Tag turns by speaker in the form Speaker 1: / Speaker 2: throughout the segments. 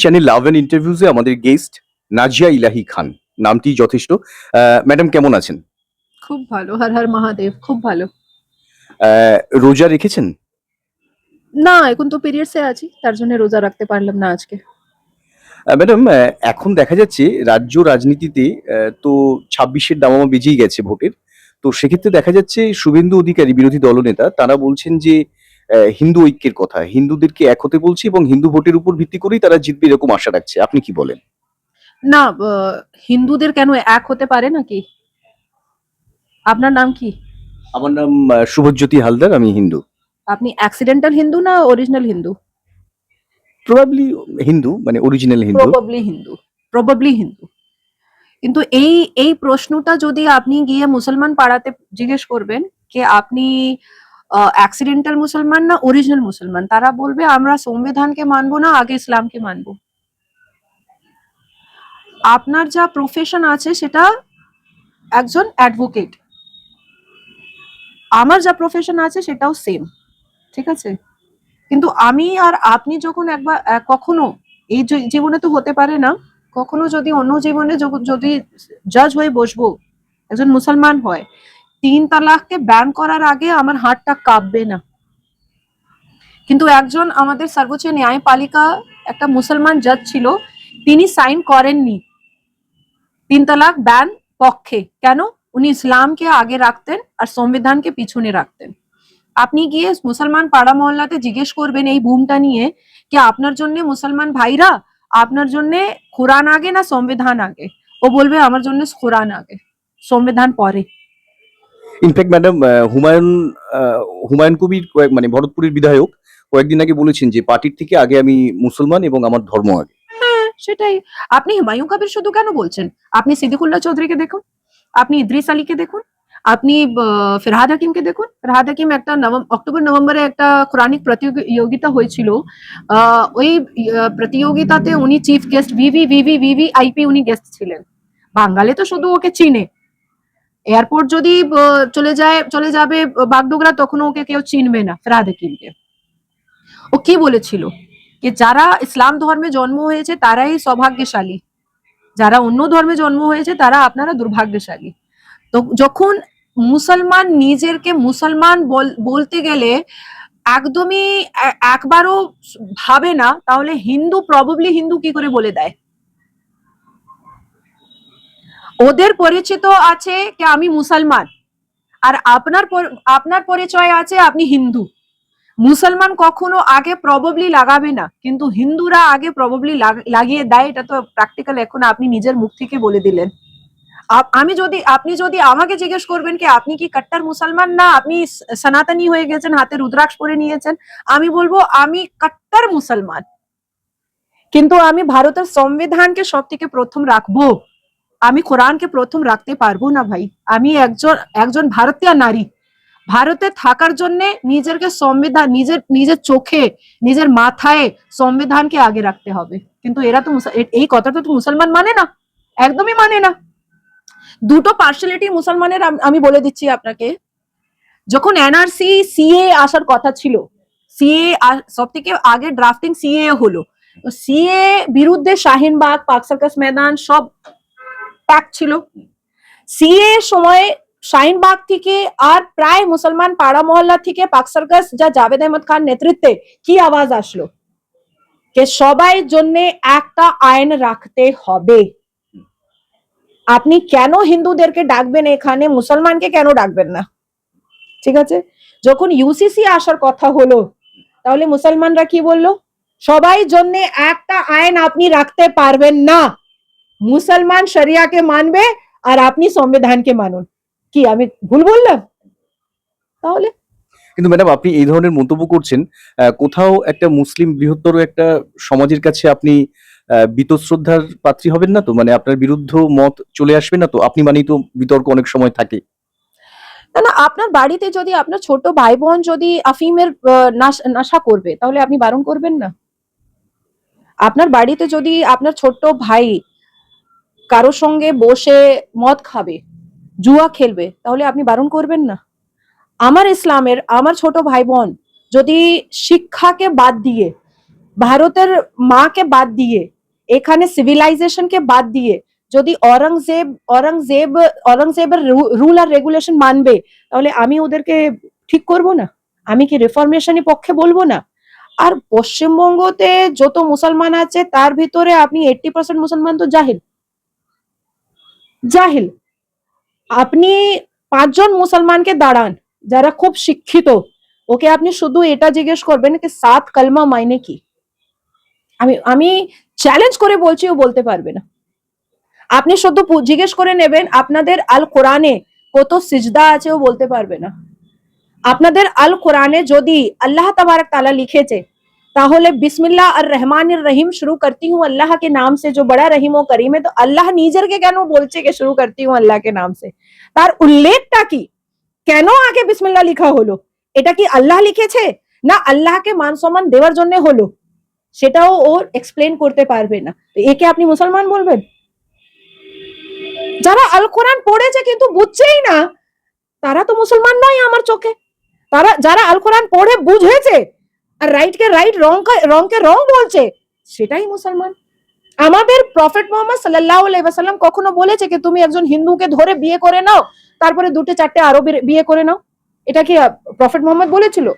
Speaker 1: Channel love and ইন্টারভিউজে আমাদের guest Nazia ইলাহি খান। নামটি যথেষ্ট। ম্যাডাম কেমন আছেন?
Speaker 2: খুব ভালো হর হর মহাদেব খুব ভালো।
Speaker 1: রোজা রেখেছেন?
Speaker 2: না এখন তো পিরিয়ডসে আছি তার জন্য রোজা রাখতে পারলাম না আজকে।
Speaker 1: ম্যাডাম এখন দেখা যাচ্ছে রাজ্য রাজনীতিতে তো ছাব্বিশের দামামা বেজেই গেছে ভোটের। তো সেক্ষেত্রে দেখা যাচ্ছে শুভেন্দু অধিকারী বিরোধী দলনেতা তারা বলছেন যে হিন্দু ঐক্যের কথা। হিন্দুদেরকে এক হতে বলছে এবং হিন্দু ভোটের উপর ভিত্তি করেই তারা জিতবে এরকম আশা রাখছে। আপনি কি বলেন?
Speaker 2: না হিন্দুদের কেন এক হতে পারে নাকি? আপনার নাম কি?
Speaker 1: আমার নাম শুভজ্যোতি হালদার আমি হিন্দু।
Speaker 2: আপনি অ্যাক্সিডেন্টাল হিন্দু না অরিজিনাল হিন্দু?
Speaker 1: প্রবাবলি হিন্দু মানে original Hindu.
Speaker 2: Probably Hindu probably Hindu. কিন্তু এই এই প্রশ্নটা যদি আপনি গিয়ে মুসলমান পাড়াতে জিজ্ঞেস করবেন যে আপনি অ্যাক্সিডেন্টাল মুসলমান না অরিজিনাল মুসলমান? তারা বলবে, আমরা সংবিধানকে মানবো না, আগে ইসলামকে মানবো। আপনার যা প্রফেশন আছে, সেটা একজন অ্যাডভোকেট আমার যা প্রফেশন আছে, সেটাও সেম ঠিক আছে? কিন্তু আমি আর আপনি যখন একবার কখনো এই জীবনে তো হতে পারে না, কখনো যদি অন্য জীবনে যদি জাজ হয়ে বসবো, একজন মুসলমান হয় তিন তালাককে ব্যান করার আগে আমার হাতটা কাঁপবে না। কিন্তু একজন আমাদের সর্বোচ্চ ন্যায়পালিকা, একটা মুসলমান জাজ ছিল, তিনি সাইন করেননি তিন তালাক ব্যান পক্ষে। কেন? উনি ইসলামকে আগে রাখতেন আর সংবিধানকে পিছনে রাখতেন। আপনি গিয়ে মুসলমান পাড়া মহল্লাতে জিজ্ঞেস করবেন এই বুমটা নিয়ে, কি আপনার জন্য মুসলমান ভাইরা, আপনার জন্য কোরআন আগে না সংবিধান আগে? ও বলবে, আমার জন্য কোরআন আগে, সংবিধান পরে।
Speaker 1: In fact madam Humayun Humayun Kabir কয়েক- মানে ভরতপুরের বিধায়ক কয়েকদিন আগে বলেছেন যে পার্টির থেকে আগে আমি মুসলমান এবং আমার ধর্ম আগে।
Speaker 2: হ্যাঁ সেটাই। আপনি হুমায়ুন কবির শুধু কেন বলছেন? আপনি সিদ্দিকুল্লাহ চৌধুরীকে দেখুন, আপনি ইদ্রিস আলীকে দেখুন, আপনি ফিরহাদ হাকিমকে দেখুন। ফিরহাদ হাকিম একটা অক্টোবর, নভেম্বরে একটা কোরআনিক প্রতিযোগিতা হয়েছিল। ওই প্রতিযোগিতাতে উনি chief guest V V V V V V I P উনি গেস্ট ছিলেন। বাঙালি তো শুধু ওকে চিনে। এয়ারপোর্ট যদি চলে যায়, চলে যাবে বাগডোগরা, তখন ওকে কেউ চিনবে না ফিরহাদ হাকিমকে ও কি বলেছিল? যে যারা ইসলাম ধর্মে জন্ম হয়েছে, তারাই সৌভাগ্যশালী। যারা অন্য ধর্মে জন্ম হয়েছে, তারা আপনারা দুর্ভাগ্যশালী। তো যখন মুসলমান নিজেরকে মুসলমান বল- বলতে গেলে একদমই একবারও ভাবে না, তাহলে হিন্দু প্রবাবলি হিন্দু কি করে বলে দেয়? ওদের পরিচিত আছে যে আমি মুসলমান। আর আপনার আপনার পরিচয় আছে, আপনি হিন্দু। মুসলমান কখনো আগে প্রবলি লাগাবে না, কিন্তু হিন্দুরা আগে প্রবাবলি লাগিয়ে দেয়, এটা তো প্র্যাকটিক্যাল এখন আপনি নিজের মুখ থেকে বলে দিলেন। আমি যদি, আপনি যদি আমাকে জিজ্ঞেস করবেন কি, আপনি কি কাট্টার মুসলমান না? আপনি সনাতনী হয়ে গেছেন, হাতে রুদ্রাক্ষ পরে নিয়েছেন, আমি বলব আমি কট্টার মুসলমান। কিন্তু আমি ভারতের সংবিধানকে সব থেকে প্রথম রাখব। আমি কোরআনকে প্রথম রাখতে পারব না ভাই। আমি একজন একজন ভারতীয় নারী। ভারতে থাকার জন্য নিজেরকে সংবিধান, নিজের নিজের চোখে, নিজের মাথায় সংবিধানকে আগে রাখতে হবে। কিন্তু এরা তো এই কথাটা তো মুসলমান মানে না। একদমই মানে না। দুটো পার্সিয়ালিটি মুসলমানের আমি বলে দিচ্ছি আপনাকে। যখন এনআরসি সিএ আসার কথা ছিল সিএ সব থেকে আগে ড্রাফটিং সিএ হলো। সিএ বিরুদ্ধে শাহিনবাগ, পাক সার্কাস, ময়দান সব প্যাক ছিল সিএ সময় শাহিনবাগ থেকে আর প্রায় মুসলমান পাড়া মহল্লা থেকে পাক সার্কাস যা জাভেদ আহমদ খান নেতৃত্বে কি আওয়াজ আসলো? যে সবাই জন্য একটা আইন রাখতে হবে। আপনি কেন হিন্দুদেরকে ডাকবেন এখানে? মুসলমানকে কেন ডাকবেন না? ঠিক আছে? যখন ইউসিসি আসার কথা হলো, তাহলে মুসলমানরা কি বলল? সবাই জন্য একটা আইন আপনি রাখতে পারবেন না। মুসলমান শরিয়াকে মানবে আর আপনি সংবিধানকে মানুন। কি আমি ভুল বললাম? তাহলে?
Speaker 1: কিন্তু ম্যাডাম আপনি এই ধরনের মন্তব্য করছেন আহ, কোথাও একটা মুসলিম বৃহত্তর একটা সমাজের কাছে আপনি বীতশ্রদ্ধার পাত্রী হবেন না তো? মানে আপনার বিরুদ্ধ মত চলে আসবে না তো? আপনি মানেই তো বিতর্ক অনেক সময় থাকে।
Speaker 2: না না আপনার বাড়িতে যদি আপনার ছোট ভাই বোন যদি আফিমের নাশ- নেশা করবে তাহলে আপনি বারণ করবেন না? আপনার বাড়িতে যদি আপনার ছোট্ট ভাই কারোর সঙ্গে বসে মদ খাবে, জুয়া খেলবে, তাহলে আপনি বারণ করবেন না। আমার ইসলামের, আমার ছোট ভাই বোন যদি শিক্ষাকে বাদ দিয়ে, ভারতের মাকে বাদ দিয়ে, এখানে সিভিলাইজেশনকে বাদ দিয়ে যদি অরঙ্গজেব অরঙ্গজেব অরঙ্গজেবের রুল আর রেগুলেশন মানবে, তাহলে আমি ওদেরকে ঠিক করব না? আমি কি রিফরমেশনের পক্ষে বলব না? আর পশ্চিমবঙ্গতে যত মুসলমান আছে, তার ভিতরে আপনি এইটটি পার্সেন্ট মুসলমান তো জাহিল। জাহিল, আপনি পাঁচজন মুসলমানকে দাঁড়ান, যারা খুব শিক্ষিত। ওকে আপনি শুধু এটা জিজ্ঞেস করবেন কি, সাত কালমা মাইনে কি? আমি আমি চ্যালেঞ্জ করে বলছি, ও বলতে পারবে না। আপনি শুধু জিজ্ঞেস করে নেবেন, আপনাদের আল কোরআনে কত সিজদা আছে, ও বলতে পারবে না। আপনাদের আল কোরআনে যদি আল্লাহ তালা লিখেছে তাহলে বিসমিল্লা আর রহমান রহিম শুরু করতি হুম আল্লাহ কে নাম সে যে বড়া রহিম ও করিমে তো আল্লাহ নিজেরকে কেন বলছে কে শুরু করতি হুম আল্লাহ কে নাম সে তার উল্লেখটা কি কেন আগে বিসমিল্লা লিখা হলো এটা কি আল্লাহ লিখেছে না আল্লাহকে মান সম্মান দেওয়ার জন্য হলো সেটাও ও এক্সপ্লেন করতে পারবে না একে আপনি মুসলমান বলবেন যারা আল কোরআন পড়েছে কিন্তু বুঝছেই না তারা তো মুসলমান নয় আমার চোখে তারা যারা আল কোরআন পড়ে বুঝেছে আর রাইট কে রাইট রং রং কে রং বলছে, সেটাই মুসলমান। আমাদের প্রফেট মোহাম্মদ সাল্লাহ আলাইসাল্লাম কখনো বলেছে কি, তুমি একজন হিন্দুকে ধরে বিয়ে করে নাও, তারপরে দুটো চারটে আরও বিয়ে- করে নাও? এটা কি প্রফেট মোহাম্মদ বলেছিল?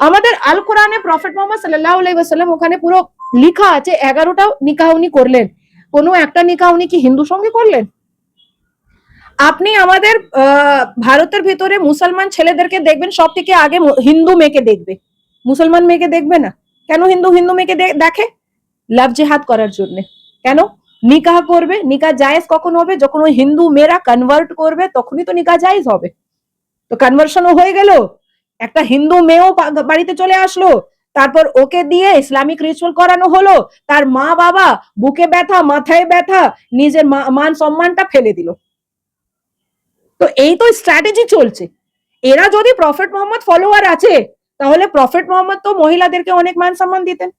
Speaker 2: আমাদের আল কোরআনে প্রফেট মোহাম্মদ সাল্লাহ আলাইসাল্লাম ওখানে পুরো লিখা আছে, এগারোটা নিকাহ উনি করলেন। কোনো একটা নিকাহ উনি কি হিন্দু সঙ্গে করলেন? আপনি আমাদের ভারতের ভিতরে মুসলমান ছেলেদেরকে দেখবেন, সব থেকে আগে হিন্দু মেয়েকে দেখবে। মুসলমান মেয়েকে দেখবে না? কেন হিন্দু হিন্দু মেয়েকে দেখে? লাভ জেহাদ করার জন্য। কেন? নিকাহ করবে, নিকাহ জায়েজ কখন হবে? যখন ওই হিন্দু মেয়েরা কনভার্ট করবে, তখনই তো নিকাহ জায়েজ হবে। তো কনভার্সনও হয়ে গেল। একটা হিন্দু মেয়েও বাড়িতে চলে আসলো। তারপর ওকে দিয়ে ইসলামিক রিচুয়াল করানো হলো। তার মা বাবা বুকে ব্যথা, মাথায় ব্যথা, নিজের মান সম্মানটা ফেলে দিল। তো এই তো স্ট্র্যাটেজি চলছে। এরা যদি প্রফেট মোহাম্মদ ফলোয়ার আছে তাহলে প্রফেট মোহাম্মদ তো মহিলাদেরকে অনেক মান সম্মান দিতেন।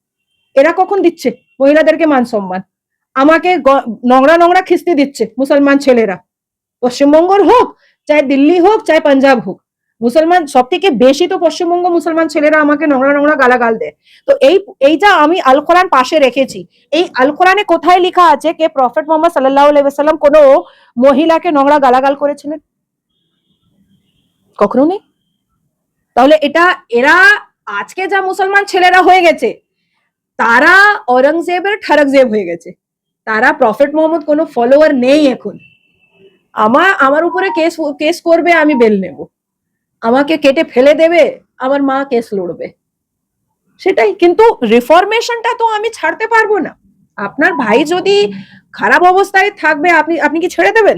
Speaker 2: এরা কখন দিচ্ছে? মহিলাদেরকে মান সম্মান। আমাকে নোংরা নোংরা খিস্তি দিচ্ছে মুসলমান ছেলেরা। পশ্চিমবঙ্গর হোক, চাই দিল্লি হোক, চাই পাঞ্জাব হোক। মুসলমান সব থেকে বেশি তো পশ্চিমবঙ্গ মুসলমান ছেলেরা আমাকে নোংরা নোংরা গালাগাল দেয়। তো এই এইটা আমি আল কোরআন পাশে রেখেছি, এই আল কোরআনে কোথায় লেখা আছে কে প্রফেট মোহাম্মদ সাল্লাহ আলাইসাল্লাম কোনো মহিলাকে নোংরা গালাগাল করেছিলেন? কখনো নেই? তাহলে এটা, এরা আজকে যা মুসলমান ছেলেরা হয়ে গেছে, তারা অরঙ্গজেবের ঠারকজেব হয়ে গেছে। তারা প্রফেট মোহাম্মদ কোনো ফলোয়ার নেই এখন। আমার আমার উপরে কেস কেস করবে, আমি বেল নেব। আমাকে কেটে ফেলে দেবে, আমার মা কেস লড়বে। সেটাই, কিন্তু রিফরমেশনটা তো আমি ছাড়তে পারব না। আপনার ভাই যদি খারাপ অবস্থায় থাকবে, আপনি আপনি কি ছেড়ে দেবেন?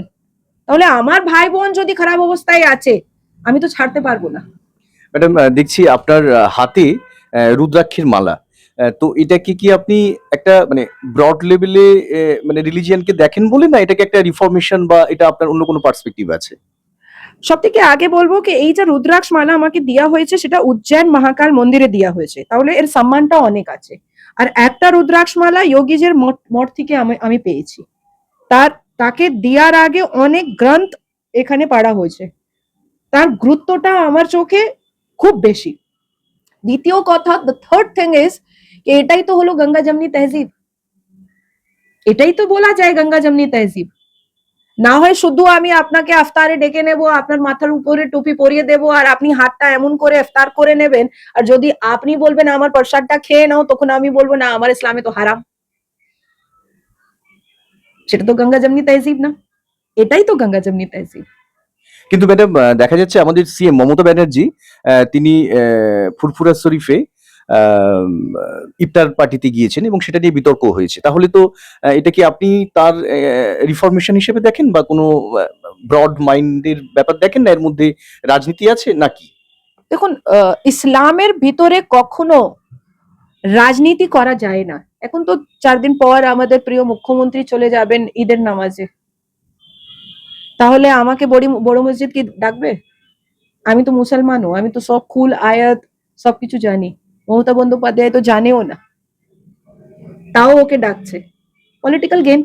Speaker 2: তাহলে আমার ভাই বোন যদি খারাপ অবস্থায় আছে, আমি তো ছাড়তে পারব না।
Speaker 1: ম্যাডাম দেখছি আপনার হাতে রুদ্রাক্ষের মালা। তো এটা কি কি আপনি একটা মানে ব্রড লেভেলে মানে রিলিজিয়ানকে দেখেন বলে, না এটাকে একটা রিফরমেশন বা এটা আপনার অন্য কোনো পার্সপেক্টিভ আছে?
Speaker 2: সব থেকে আগে বলব কি, এই যে রুদ্রাক্ষ মালা আমাকে দেওয়া হয়েছে, সেটা উজ্জৈন মহাকাল মন্দিরে দেওয়া হয়েছে। তাহলে এর সম্মানটা অনেক আছে। আর একটা রুদ্রাক্ষ মালা যোগীজের মঠ থেকে আমি আমি পেয়েছি। তার, তাকে দেওয়ার আগে অনেক গ্রন্থ এখানে পড়া হয়েছে। তার গুরুত্বটা আমার চোখে খুব বেশি। দ্বিতীয় কথা দ্য থার্ড থিং ইজ এটাই তো হলো গঙ্গা জমনি তহজিব। এটাই তো বলা যায় গঙ্গা জমনি তহজিব। না হয় শুধু আমি আপনাকে আফতারে ডেকে নেব, আপনার মাথার উপরে টুপি পরিয়ে দেব, আর আপনি হাতটা এমন করে ইফতার করে নেবেন, আর যদি আপনি বলবেন আমার প্রসাদটা খেয়ে নাও, তখন আমি বলব, না, আমার ইসলামে তো হারাম। সেটা তো গঙ্গা জমনি তহজিব না। এটাই তো গঙ্গা জমনি তহজিব।
Speaker 1: কিন্তু ম্যাডাম দেখা যাচ্ছে আমাদের সিএম মমতা ব্যানার্জি তিনি ফুরফুরা শরীফে ইফতার পার্টিতে গিয়েছেন এবং সেটা নিয়ে বিতর্ক হয়েছে। তাহলে তো এটা কি আপনি তার রিফরমেশন হিসেবে দেখেন বা কোনো ব্রড মাইন্ডের ব্যাপার দেখেন না? এর মধ্যে রাজনীতি আছে নাকি?
Speaker 2: দেখুন ইসলামের ভিতরে কখনো রাজনীতি করা যায় না। এখন তো চার দিন পর আমাদের প্রিয় মুখ্যমন্ত্রী চলে যাবেন ঈদের নামাজে। তাহলে আমাকে বড়ি মসজিদ কি ডাকবে? আমি তো মুসলমানও, আমি তো সব কুল আয়াত, সবকিছু জানি। মমতা বন্দ্যোপাধ্যায় তো জানেও না। তাও ওকে ডাকছে। পলিটিক্যাল গেম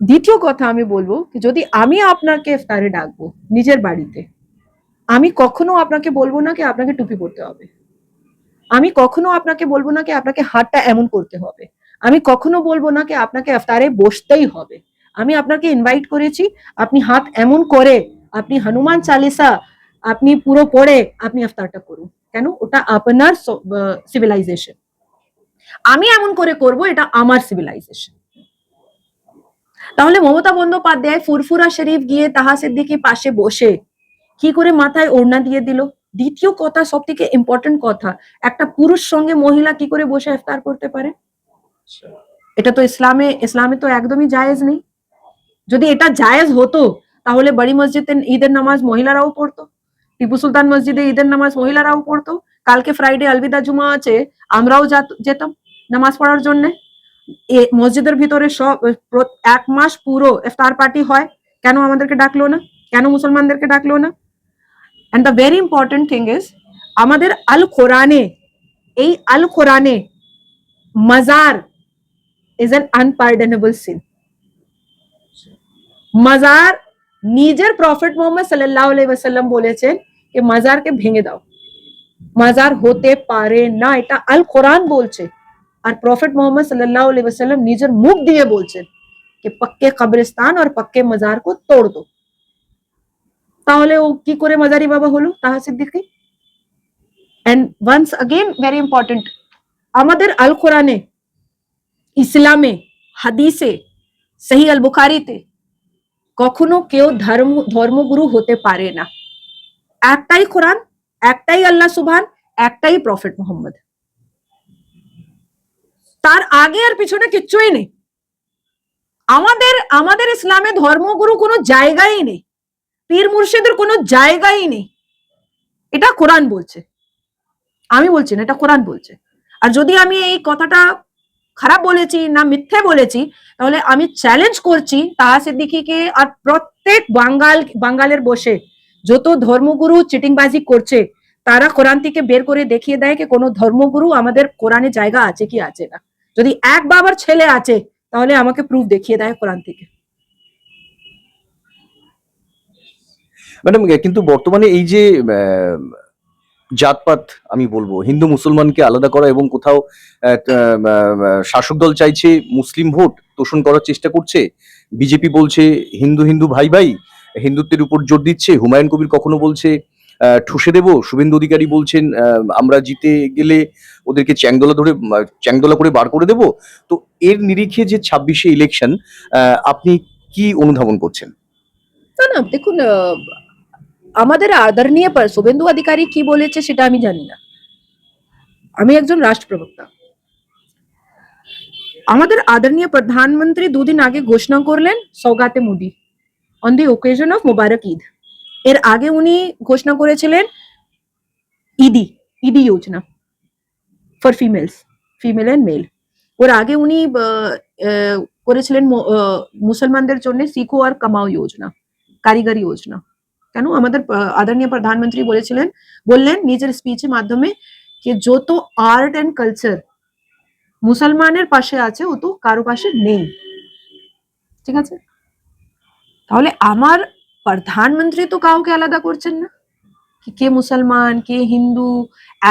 Speaker 2: দ্বিতীয় কথা আমি বলব যদি আমি আপনাকে ইফতারে ডাকবো নিজের বাড়িতে, আমি কখনো আপনাকে বলব না কি আপনাকে টুপি পরতে হবে। আমি কখনো আপনাকে বলব না কি আপনাকে হাতটা এমন করতে হবে। আমি কখনো বলব না কি আপনাকে ইফতারে বসতেই হবে। আমি আপনাকে ইনভাইট করেছি, আপনি হাত এমন করে, আপনি হনুমান চালিসা, আপনি পুরো পড়ে, আপনি আফতারটা করুন। কেন? ওটা আপনার সিভিলাইজেশন আমি এমন করে করব, এটা আমার সিভিলাইজেশন তাহলে মমতা বন্দ্যোপাধ্যায় ফুরফুরা শরীফ গিয়ে তাহা সিদ্দিকি পাশে বসে কি করে মাথায় ওড়না দিয়ে দিল? দ্বিতীয় কথা সব থেকে ইম্পর্টেন্ট কথা, একটা পুরুষ সঙ্গে মহিলা কি করে বসে ইফতার করতে পারে? এটা তো ইসলামে ইসলামে তো একদমই জায়েজ নেই। যদি এটা জায়েজ হতো, তাহলে বড়ি মসজিদে ঈদের নামাজ মহিলারাও পড়তো, টিপু সুলতান মসজিদে ঈদের নামাজ মহিলারাও পড়তো। কালকে ফ্রাইডে আলবিদা জুমা আছে, আমরাও যেতাম নামাজ পড়ার জন্য। মসজিদের ভিতরে সব এক মাস পুরো ইফতার পার্টি হয়। কেন আমাদেরকে ডাকলো না? কেন মুসলমানদেরকে ডাকলো না? And the very important thing is আমাদের আল কোরআনে, এই আল কোরআনে, মাজার ইজ অ্যান আনপার্ডনেবল সিন মাজার নিজের প্রফেট মোহাম্মদ সাল্লাহ ওয়াসাল্লাম বলেছেন যে মাজারকে ভেঙে দাও মাজার হতে পারে না এটা আল কোরআন বলছে আর প্রফেট মোহাম্মদ সাল্লাহ ওয়াসাল্লাম নিজের মুখ দিয়ে বলছেন যে পাক্কে কবরস্থান আর পাক্কে মাজার কো তোড় দো তাহলে ও কি করে মাজারি বাবা হলো Taha Siddiqui and once again very important আমাদের আল কোরআনে ইসলামে হাদিসে সহি আল বুখারিতে কখনো কেউ ধর্ম, ধর্মগুরু হতে পারে না। একটাই কোরআন, একটাই আল্লাহ সুবহান, একটাই প্রফেট মোহাম্মদ। তার আগে আর পিছনে কিচ্ছুই নেই। আমাদের আমাদের ইসলামে ধর্মগুরু কোনো জায়গাই নেই। পীর মুর্শিদের কোনো জায়গাই নেই। এটা কোরআন বলছে। আমি বলছি না, এটা কোরআন বলছে। আর যদি আমি এই কথাটা খারাপ বলেছি না মিথ্যে বলেছি, তাহলে আমি চ্যালেঞ্জ করছি তাহা সিদ্দিকিকে আর প্রত্যেক বাঙ্গাল, বাঙ্গালের বসে যত ধর্মগুরু চিটিংবাজি করছে, তারা কোরআন থেকে বের করে দেখিয়ে দেয় যে কোনো ধর্মগুরু আমাদের কোরআনে জায়গা আছে কি আছে না। যদি এক বাবার ছেলে আছে, তাহলে আমাকে প্রুফ দেখিয়ে দেয় কোরআন থেকে।
Speaker 1: ম্যাডাম, কিন্তু বর্তমানে এই যে জাতপাত, আমি বলব। হিন্দু মুসলমানকে আলাদা করা এবং কোথাও শাসক দল চাইছে মুসলিম ভোট তোষণ করার চেষ্টা করছে। বিজেপি বলছে, হিন্দু হিন্দু ভাই ভাই। হিন্দুত্বের উপর জোর দিচ্ছে। হুমায়ুন কবির কখনো বলছে ঠুসে দেব? শুভেন্দু অধিকারী বলছেন আমরা জিতে গেলে ওদেরকে চ্যাংদোলা ধরে, চ্যাংদোলা করে বার করে দেব? তো এর নিরিখে যে ছাব্বিশে ইলেকশন আপনি কি অনুধাবন করছেন?
Speaker 2: না না, দেখুন আমাদের আদরণীয় শুভেন্দু অধিকারী কি বলেছে সেটা আমি জানি না। আমি একজন রাষ্ট্র প্রবক্তা আমাদের আদরণীয় প্রধানমন্ত্রী দুদিন আগে ঘোষণা করলেন সৌগাতে Modi on the occasion of মোবারক ঈদ। এর আগে উনি ঘোষণা করেছিলেন ইদি ইদি যোজনা for females female and male ওর আগে উনি করেছিলেন মুসলমানদের জন্য শিখো আর কামাও যোজনা, কারিগরি যোজনা। কেন? আমাদের আদরণীয় প্রধানমন্ত্রী বলেছিলেন, বললেন নিজের স্পিচের মাধ্যমে যে যত আর্ট এন্ড কালচার মুসলমানের পাশে আছে ও তো কারও পাশে নেই। ঠিক আছে? তাহলে আমার প্রধানমন্ত্রী তো কাউকে আলাদা করছেন না। কে মুসলমান, কে হিন্দু,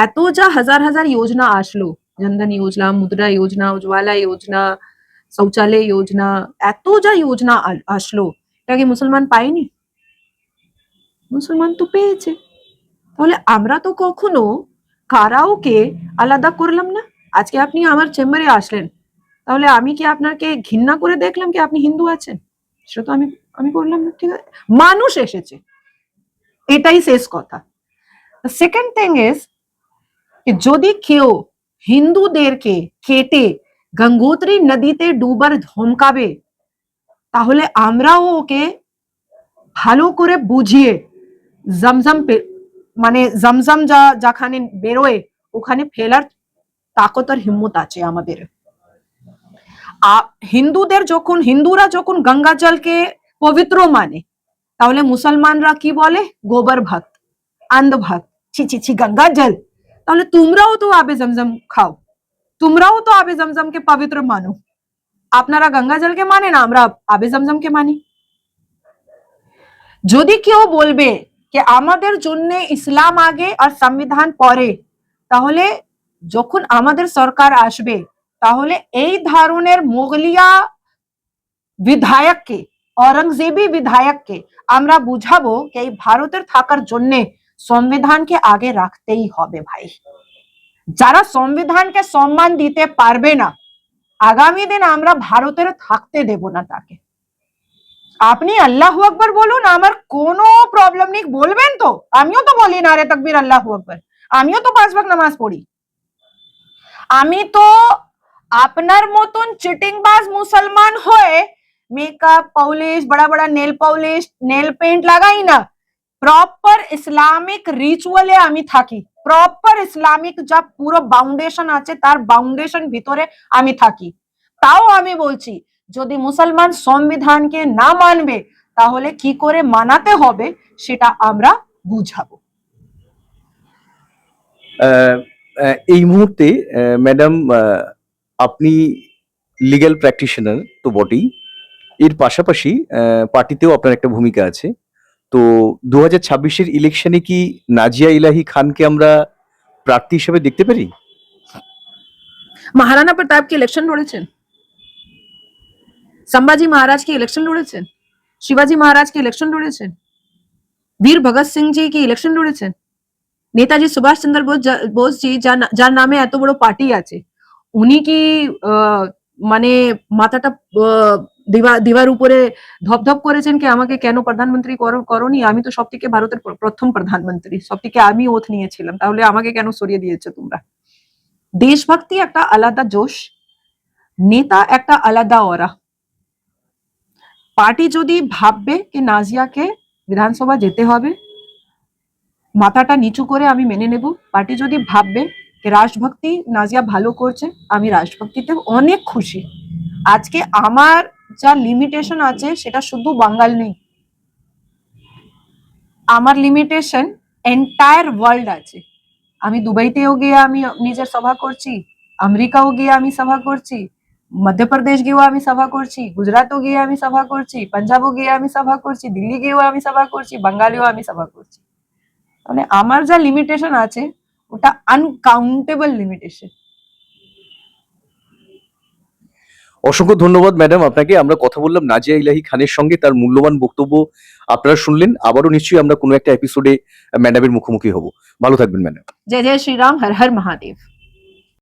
Speaker 2: এত যা হাজার হাজার যোজনা আসলো। জনধন যোজনা মুদ্রা যোজনা উজ্জ্বলা যোজনা শৌচালয় যোজনা এত যা যোজনা আসলো। এটা কি মুসলমান পায়নি? মুসলমান তো পেয়েছে। তাহলে আমরা তো কখনো কারাওকে আলাদা করলাম না? আজকে আপনি আমার চেম্বারে আসলেন। তাহলে আমি কি আপনাকে ঘৃণা করে দেখলাম কি আপনি হিন্দু আছেন? সেটা তো আমি আমি করলাম না, ঠিক আছে। মানুষ এসেছে। এটাই শেষ কথা। সেকেন্ড থিং ইজ যদি কেউ হিন্দুদেরকে কেটে গঙ্গোত্রী নদীতে ডুবার ধমকাবে, তাহলে আমরাও ওকে ভালো করে বুঝিয়ে জমজম পে- মানে জমজম যা যেখানে বেরোয় ওখানে ফেলার তাকত আর হিম্মত আছে আমাদের আ- হিন্দুদের যখন হিন্দুরা যখন গঙ্গা জলকে পবিত্র মানে তাহলে মুসলমানরা কি বলে গোবর ভক্ত আন্দ ভক্ত ছি ছি ছি গঙ্গা জল তাহলে তোমরাও তো আবে জমজম খাও তোমরাও তো আবে জমজমকে পবিত্র মানো আপনারা গঙ্গা জলকে মানে না আমরা আবে জমজমকে মানি যদি কেউ বলবে যে আমাদের জন্য ইসলাম আগে আর সংবিধান পরে। তাহলে যখন আমাদের সরকার আসবে, তাহলে এই ধরনের মোগলিয়া বিধায়ককে অরঙ্গজেবী বিধায়ককে আমরা বুঝাবো যে এই ভারতের থাকার জন্য সংবিধানকে আগে রাখতেই হবে ভাই। যারা সংবিধানকে সম্মান দিতে পারবে না, আগামী দিন আমরা ভারতের থাকতে দেব না তাকে। আপনি আল্লাহ আকবর বলুন, আমার কোনো প্রবলেম নেই। বলবেন তো। আমিও তো বলি না রে তকবীর, আল্লাহ আকবর। আমিও তো পাঁচ ভাগ নামাজ পড়ি। আমি তো আপনার মতন চিটিংবাজ মুসলমান হয়ে মেকআপ পলিশ বড় বড় নেল পলিশ নেল পেন্ট লাগাই না। প্রপার ইসলামিক রিচুয়ালে আমি থাকি। প্রপার ইসলামিক যা পুরো বাউন্ডেশন আছে, তার বাউন্ডেশন ভিতরে আমি থাকি। তাও আমি বলছি যদি মুসলমান সংবিধানকে না মানবে তাহলে কি করে মানাতে হবে সেটা আমরা বুঝাবো।
Speaker 1: আহ, আহ, এই মুহূর্তে ম্যাডাম আপনি লিগ্যাল প্র্যাকটিশনার তো বটেই। এর পাশাপাশি আহ, পার্টিতেও আপনার একটা ভূমিকা আছে। তো দু হাজার ছাব্বিশের ইলেকশনে কি নাজিয়া ইলাহি খানকে আমরা প্রার্থী হিসেবে দেখতে পারি?
Speaker 2: মহারানা প্রতাপ কি ইলেকশন লড়েছেন। संभाजी महाराज की इलेक्शन লড়েছেন শিবাজি মহারাজ কি ইলেকশন লড়েছেন বীর ভগৎ সিং জি কি ইলেকশন লড়েছেন নেতাজি সুভাষ চন্দ্র বোস যা- বোস জি যার না- যার নামে এত বড় পার্টি আছে উনি কি আহ, মানে মাথাটা আহ, দিবা- দিবার উপরে ধপধপ করেছেন কি আমাকে কেন প্রধানমন্ত্রী করো- করনি আমি তো সব থেকে ভারতের প্র- প্রথম প্রধানমন্ত্রী সব থেকে আমি ওথ নিয়েছিলাম তাহলে আমাকে কেন সরিয়ে দিয়েছো তোমরা দেশভক্তি একটা আলাদা জোশ নেতা একটা আলাদা ওরা পার্টি যদি ভাববে কি নাজিয়াকে বিধানসভা যেতে হবে, মাথাটা নিচু করে আমি মেনে নেব। পার্টি যদি ভাববে যে রাষ্ট্রভক্তি নাজিয়া ভালো করছে, আমি রাষ্ট্রভক্তিতে অনেক খুশি। আজকে আমার যা লিমিটেশন আছে, সেটা শুধু বাঙ্গাল নেই। আমার লিমিটেশন এন্টায়ার ওয়ার্ল্ড আছে। আমি দুবাইতেও গিয়ে আমি নিজের সভা করছি, আমেরিকাও গিয়ে আমি সভা করছি মধ্যপ্রদেশ গিয়েও আমি সভা করছি গুজরাটও গিয়ে আমি সভা করছি পাঞ্জাবও গিয়ে আমি সভা করছি দিল্লি গিয়েও আমি সভা করছি বাঙালিও আমি সভা করছি মানে আমার যা লিমিটেশন আছে ওটা আনকাউন্টেবল লিমিটেশন
Speaker 1: অসংখ্য ধন্যবাদ ম্যাডাম আপনাকে। আমরা কথা বললাম নাজিয়া ইলাহি খানের সঙ্গে তার মূল্যবান বক্তব্য আপনারা শুনলেন। আবারও নিশ্চয়ই আমরা কোনো একটা এপিসোডে ম্যাডামের মুখোমুখি হব। ভালো থাকবেন ম্যাডাম
Speaker 2: জয় জয় শ্রীরাম হর হর মহাদেব।